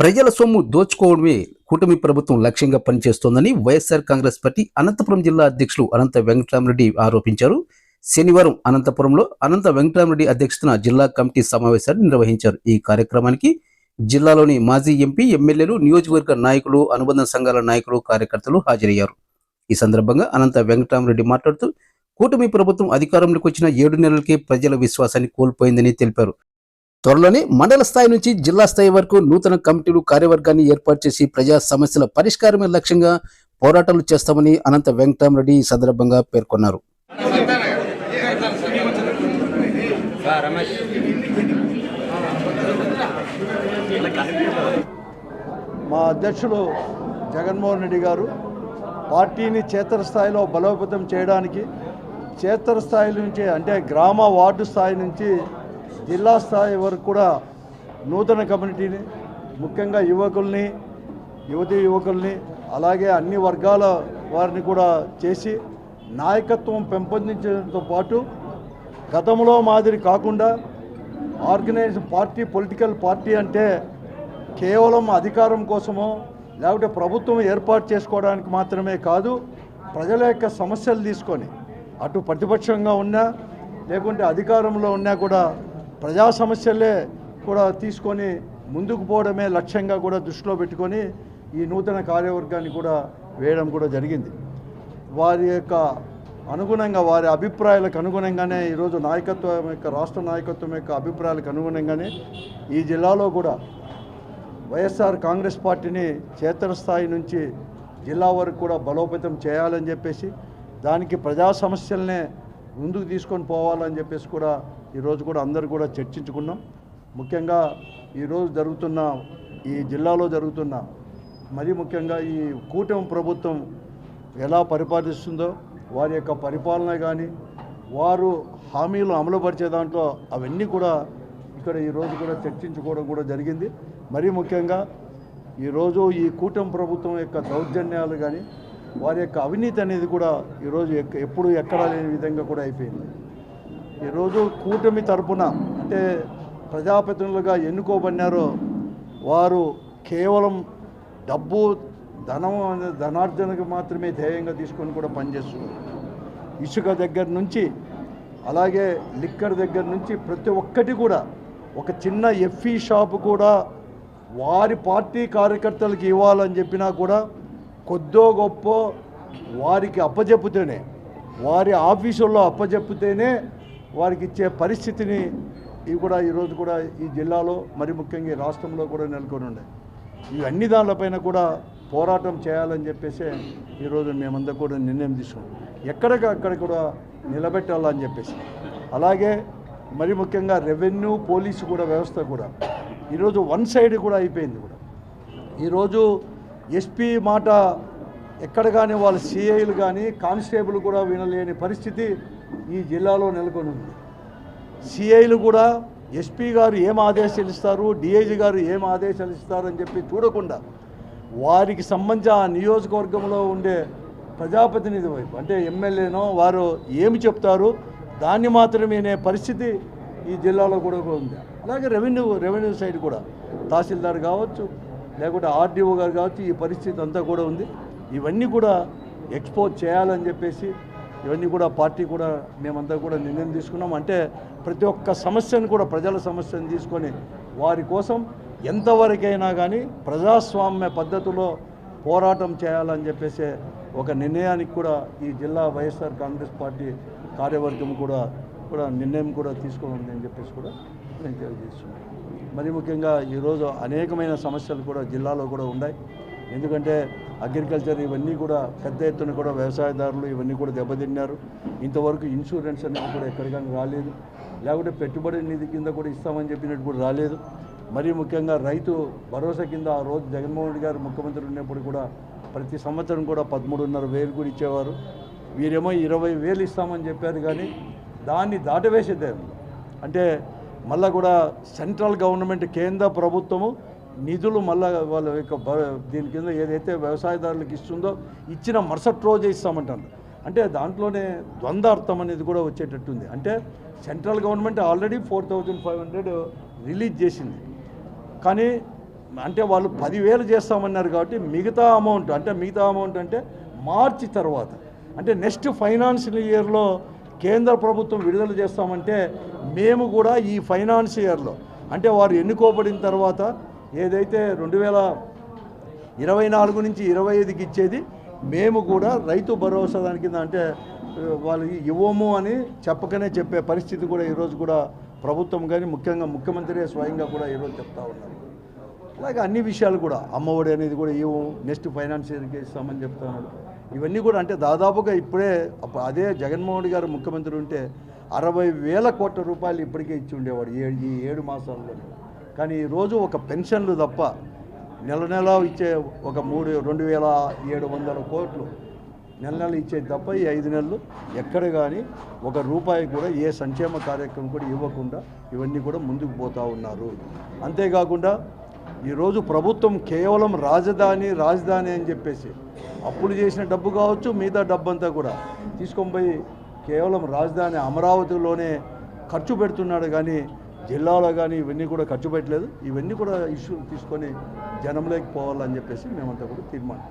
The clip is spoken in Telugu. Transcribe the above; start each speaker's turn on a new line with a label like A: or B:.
A: ప్రజల సొమ్ము దోచుకోవడమే కూటమి ప్రభుత్వం లక్ష్యంగా పనిచేస్తోందని వైఎస్ఆర్ కాంగ్రెస్ పార్టీ అనంతపురం జిల్లా అధ్యక్షులు అనంత వెంకటరామరెడ్డి ఆరోపించారు. శనివారం అనంతపురంలో అనంత వెంకటరామరెడ్డి అధ్యక్షతన జిల్లా కమిటీ సమావేశాన్ని నిర్వహించారు. ఈ కార్యక్రమానికి జిల్లాలోని మాజీ ఎంపీ ఎమ్మెల్యేలు నియోజకవర్గ నాయకులు అనుబంధ సంఘాల నాయకులు కార్యకర్తలు హాజరయ్యారు. ఈ సందర్భంగా అనంత వెంకటరామరెడ్డి మాట్లాడుతూ కూటమి ప్రభుత్వం అధికారంలోకి వచ్చిన ఏడు నెలలకే ప్రజల విశ్వాసాన్ని కోల్పోయిందని తెలిపారు. త్వరలోనే మండల స్థాయి నుంచి జిల్లా స్థాయి వరకు నూతన కమిటీలు కార్యవర్గాన్ని ఏర్పాటు చేసి ప్రజా సమస్యల పరిష్కారమే లక్ష్యంగా పోరాటాలు చేస్తామని అనంత వెంకటరామరెడ్డి ఈ సందర్భంగా పేర్కొన్నారు.
B: మా అధ్యక్షులు జగన్మోహన్ రెడ్డి గారు పార్టీని క్షేత్రస్థాయిలో బలోపేతం చేయడానికి క్షేత్రస్థాయి నుంచి అంటే గ్రామ వార్డు స్థాయి నుంచి జిల్లా స్థాయి వరకు కూడా నూతన కమ్యూనిటీని ముఖ్యంగా యువకుల్ని యువతి యువకుల్ని అలాగే అన్ని వర్గాల వారిని కూడా చేసి నాయకత్వం పెంపొందించడంతో పాటు గతంలో మాదిరి కాకుండా ఆర్గనైజ్ పార్టీ పొలిటికల్ పార్టీ అంటే కేవలం అధికారం కోసమో లేకపోతే ప్రభుత్వం ఏర్పాటు చేసుకోవడానికి మాత్రమే కాదు ప్రజల యొక్క సమస్యలు తీసుకొని అటు ప్రతిపక్షంగా ఉన్నా లేకుంటే అధికారంలో ఉన్నా కూడా ప్రజా సమస్యలే కూడా తీసుకొని ముందుకు పోవడమే లక్ష్యంగా కూడా దృష్టిలో పెట్టుకొని ఈ నూతన కార్యవర్గాన్ని కూడా వేయడం కూడా జరిగింది. వారి యొక్క అనుగుణంగా వారి అభిప్రాయాలకు అనుగుణంగానే ఈరోజు నాయకత్వం యొక్క రాష్ట్ర నాయకత్వం యొక్క అభిప్రాయాలకు అనుగుణంగానే ఈ జిల్లాలో కూడా వైఎస్ఆర్ కాంగ్రెస్ పార్టీని క్షేత్రస్థాయి నుంచి జిల్లా వరకు కూడా బలోపేతం చేయాలని చెప్పేసి దానికి ప్రజా సమస్యలనే ముందుకు తీసుకొని పోవాలని చెప్పేసి కూడా ఈరోజు కూడా అందరూ కూడా చర్చించుకున్నాం. ముఖ్యంగా ఈరోజు జరుగుతున్న ఈ జిల్లాలో జరుగుతున్న మరీ ముఖ్యంగా ఈ కూటమి ప్రభుత్వం ఎలా పరిపాలిస్తుందో వారి యొక్క పరిపాలన కానీ వారు హామీలు అమలుపరిచే దాంట్లో అవన్నీ కూడా ఇక్కడ ఈరోజు కూడా చర్చించుకోవడం కూడా జరిగింది. మరీ ముఖ్యంగా ఈరోజు ఈ కూటమి ప్రభుత్వం యొక్క దౌర్జన్యాలు కానీ వారి యొక్క అవినీతి అనేది కూడా ఈరోజు ఎప్పుడు ఎక్కడా లేని విధంగా కూడా అయిపోయింది. ఈరోజు కూటమి తరపున అంటే ప్రజాప్రతినిధులుగా ఎన్నుకోబడినారో వారు కేవలం డబ్బు ధనం ధనార్జనకు మాత్రమే ధ్యేయంగా తీసుకొని కూడా పనిచేస్తున్నారు. ఇసుక దగ్గర నుంచి అలాగే లిక్కర్ దగ్గర నుంచి ప్రతి ఒక్కటి కూడా ఒక చిన్న ఎఫ్ఈ షాపు కూడా వారి పార్టీ కార్యకర్తలకు ఇవ్వాలని చెప్పినా కూడా కొద్దో గొప్ప వారికి అప్పజెప్పుతేనే వారి ఆఫీసుల్లో అప్పజెప్పితేనే వారికి ఇచ్చే పరిస్థితిని ఇవి కూడా ఈరోజు కూడా ఈ జిల్లాలో మరి ముఖ్యంగా ఈ రాష్ట్రంలో కూడా నెలకొని ఉన్నాయి ఇవి అన్ని దానిలపైన కూడా పోరాటం చేయాలని చెప్పేసి ఈరోజు మేమంతా కూడా నిర్ణయం తీసుకున్నాం. ఎక్కడికి అక్కడ కూడా నిలబెట్టాలని చెప్పేసి. అలాగే మరి ముఖ్యంగా రెవెన్యూ పోలీసు కూడా వ్యవస్థ కూడా. ఈరోజు వన్ సైడ్ కూడా అయిపోయింది కూడా. ఈరోజు ఎస్పీ మాట ఎక్కడ కానీ వాళ్ళ సిఐలు కానీ కానిస్టేబుల్ కూడా వినలేని పరిస్థితి ఈ జిల్లాలో నెలకొని ఉంది సిఐలు కూడా ఎస్పీ గారు ఏం ఆదేశాలు ఇస్తారు డిఐజీ గారు ఏం ఆదేశాలు ఇస్తారని అని చెప్పి చూడకుండా వారికి సంబంధించి ఆ నియోజకవర్గంలో ఉండే ప్రజాప్రతినిధి వైపు అంటే ఎమ్మెల్యేనో వారు ఏమి చెప్తారు దాన్ని మాత్రమే పరిస్థితి ఈ జిల్లాలో కూడా ఉంది. అలాగే రెవెన్యూ రెవెన్యూ సైడ్ కూడా తహసీల్దార్ కావచ్చు లేకుంటే ఆర్డీఓ గారు కావచ్చు ఈ పరిస్థితి అంతా కూడా ఉంది. ఇవన్నీ కూడా ఎక్స్పోజ్ చేయాలని చెప్పేసి ఇవన్నీ కూడా పార్టీ కూడా మేమంతా కూడా నిర్ణయం తీసుకున్నాం. అంటే ప్రతి ఒక్క సమస్యను కూడా ప్రజల సమస్యను తీసుకొని వారి కోసం ఎంతవరకైనా కానీ ప్రజాస్వామ్య పద్ధతిలో పోరాటం చేయాలని చెప్పేసి ఒక నిర్ణయానికి కూడా ఈ జిల్లా వైఎస్ఆర్ కాంగ్రెస్ పార్టీ కార్యవర్గం కూడా కూడా నిర్ణయం కూడా తీసుకోవాలని చెప్పేసి కూడా నేను తెలియజేస్తున్నాను. మరి ముఖ్యంగా ఈరోజు అనేకమైన సమస్యలు కూడా జిల్లాలో కూడా ఉన్నాయి. ఎందుకంటే అగ్రికల్చర్ ఇవన్నీ కూడా పెద్ద ఎత్తున కూడా వ్యవసాయదారులు ఇవన్నీ కూడా దెబ్బతిన్నారు. ఇంతవరకు ఇన్సూరెన్స్ అనేది కూడా ఎక్కడికైనా రాలేదు. లేకుంటే పెట్టుబడి నిధి కింద కూడా ఇస్తామని చెప్పినట్టు కూడా రాలేదు. మరీ ముఖ్యంగా రైతు భరోసా కింద ఆ రోజు జగన్మోహన్ రెడ్డి గారు ముఖ్యమంత్రి ఉన్నప్పుడు కూడా ప్రతి సంవత్సరం కూడా పదమూడున్నర వేలు కూడా ఇచ్చేవారు. వీరేమో ఇరవై వేలు ఇస్తామని చెప్పారు కానీ దాన్ని దాటవేసేదే అంటే మళ్ళీ కూడా సెంట్రల్ గవర్నమెంట్ కేంద్ర ప్రభుత్వము నిధులు మళ్ళా వాళ్ళ యొక్క దీని కింద ఏదైతే వ్యవసాయదారులకు ఇస్తుందో ఇచ్చిన మరుసటి రోజే ఇస్తామంటారు. అంటే దాంట్లోనే ద్వంద్వార్థం అనేది కూడా వచ్చేటట్టుంది. అంటే central government already four thousand five hundred release చేసింది. కానీ అంటే వాళ్ళు పదివేలు చేస్తామన్నారు కాబట్టి మిగతా అమౌంట్ అంటే మిగతా అమౌంట్ అంటే మార్చి తర్వాత అంటే నెక్స్ట్ ఫైనాన్షియల్ ఇయర్లో కేంద్ర ప్రభుత్వం విడుదల చేస్తామంటే మేము కూడా ఈ ఫైనాన్స్ ఇయర్లో అంటే వారు ఎన్నుకోబడిన తర్వాత ఏదైతే రెండు వేల ఇరవై నాలుగు నుంచి ఇరవై ఐదుకి ఇచ్చేది మేము కూడా రైతు భరోసా దాని కింద అంటే వాళ్ళు వాళ్ళకి ఇవ్వము అని చెప్పకనే చెప్పే పరిస్థితి కూడా ఈరోజు కూడా ప్రభుత్వం కానీ ముఖ్యంగా ముఖ్యమంత్రి స్వయంగా కూడా ఈరోజు చెప్తా ఉన్నారు. అలాగే అన్ని విషయాలు కూడా అమ్మఒడి అనేది కూడా ఇవ్వము నెక్స్ట్ ఫైనాన్షియల్కి ఇస్తామని చెప్తున్నాడు ఇవన్నీ కూడా అంటే దాదాపుగా ఇప్పుడే అదే జగన్మోహన్ గారు ముఖ్యమంత్రి ఉంటే అరవై వేల కోట్ల రూపాయలు ఇప్పటికే ఇచ్చి ఉండేవాడు ఏడు ఈ ఏడు మాసాల్లో కానీ ఈరోజు ఒక పెన్షన్లు తప్ప నెల నెల ఇచ్చే ఒక మూడు రెండు వేల ఏడు వందల కోట్లు నెల నెల ఇచ్చేది తప్ప ఈ ఐదు నెలలు ఎక్కడ కానీ ఒక రూపాయి కూడా ఏ సంక్షేమ కార్యక్రమం కూడా ఇవ్వకుండా ఇవన్నీ కూడా ముందుకు పోతూ ఉన్నారు. అంతేకాకుండా ఈరోజు ప్రభుత్వం కేవలం రాజధాని రాజధాని అని చెప్పేసి అప్పులు చేసిన డబ్బు కావచ్చు మిగతా డబ్బు అంతా కూడా తీసుకొని పోయి కేవలం రాజధాని అమరావతిలోనే ఖర్చు పెడుతున్నాడు కానీ జిల్లాలో కానీ ఇవన్నీ కూడా ఖర్చు పెట్టలేదు. ఇవన్నీ కూడా ఇష్యూ తీసుకొని జనంలోకి పోవాలని చెప్పేసి మేమంతా కూడా తీర్మానం